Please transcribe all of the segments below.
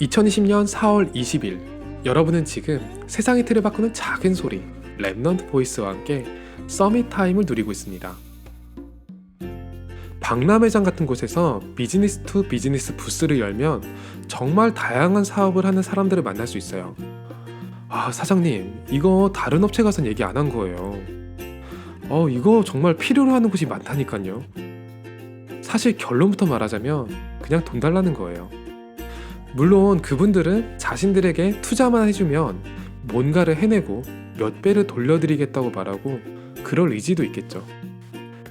2020년 4월 20일 여러분은 지금 세상의 틀을 바꾸는 작은 소리 랩넌트 보이스와 함께 서밋 타임을 누리고 있습니다. 박람회장 같은 곳에서 비즈니스 투 비즈니스 부스를 열면 정말 다양한 사업을 하는 사람들을 만날 수 있어요. 아, 사장님, 이거 다른 업체 가선 얘기 안 한 거예요. 어, 이거 정말 필요로 하는 곳이 많다니까요. 사실 결론부터 말하자면 그냥 돈 달라는 거예요. 물론 그분들은 자신들에게 투자만 해주면 뭔가를 해내고 몇 배를 돌려드리겠다고 말하고 그럴 의지도 있겠죠.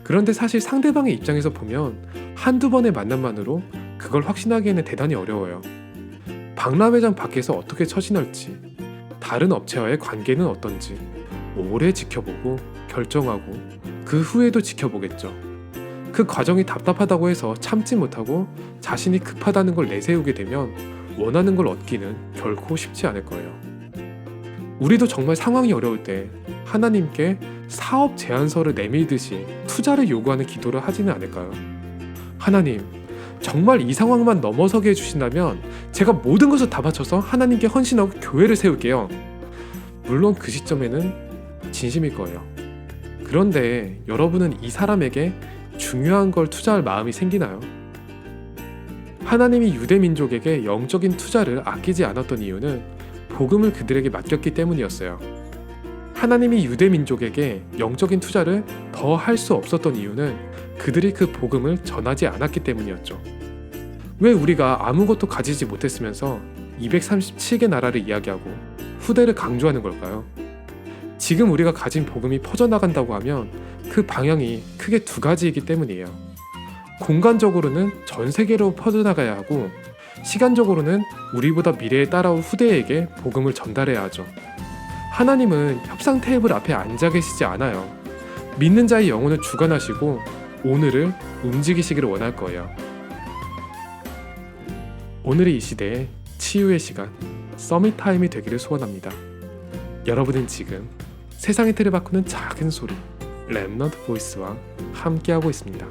그런데 사실 상대방의 입장에서 보면 한두 번의 만남만으로 그걸 확신하기에는 대단히 어려워요. 박람회장 밖에서 어떻게 처신할지, 다른 업체와의 관계는 어떤지 오래 지켜보고 결정하고 그 후에도 지켜보겠죠. 그 과정이 답답하다고 해서 참지 못하고 자신이 급하다는 걸 내세우게 되면 원하는 걸 얻기는 결코 쉽지 않을 거예요. 우리도 정말 상황이 어려울 때 하나님께 사업 제안서를 내밀듯이 투자를 요구하는 기도를 하지는 않을까요? 하나님, 정말 이 상황만 넘어서게 해주신다면 제가 모든 것을 다 바쳐서 하나님께 헌신하고 교회를 세울게요. 물론 그 시점에는 진심일 거예요. 그런데 여러분은 이 사람에게 중요한 걸 투자할 마음이 생기나요? 하나님이 유대 민족에게 영적인 투자를 아끼지 않았던 이유는 복음을 그들에게 맡겼기 때문이었어요. 하나님이 유대 민족에게 영적인 투자를 더 할 수 없었던 이유는 그들이 그 복음을 전하지 않았기 때문이었죠. 왜 우리가 아무것도 가지지 못했으면서 237개 나라를 이야기하고 후대를 강조하는 걸까요? 지금 우리가 가진 복음이 퍼져나간다고 하면 그 방향이 크게 두 가지이기 때문이에요. 공간적으로는 전 세계로 퍼져나가야 하고 시간적으로는 우리보다 미래에 따라올 후대에게 복음을 전달해야 하죠. 하나님은 협상 테이블 앞에 앉아 계시지 않아요. 믿는 자의 영혼을 주관하시고 오늘을 움직이시기를 원할 거예요. 오늘의 이 시대에 치유의 시간, 서밋 타임이 되기를 소원합니다. 여러분은 지금 세상의 틀을 바꾸는 작은 소리, 랩넌트 보이스와 함께하고 있습니다.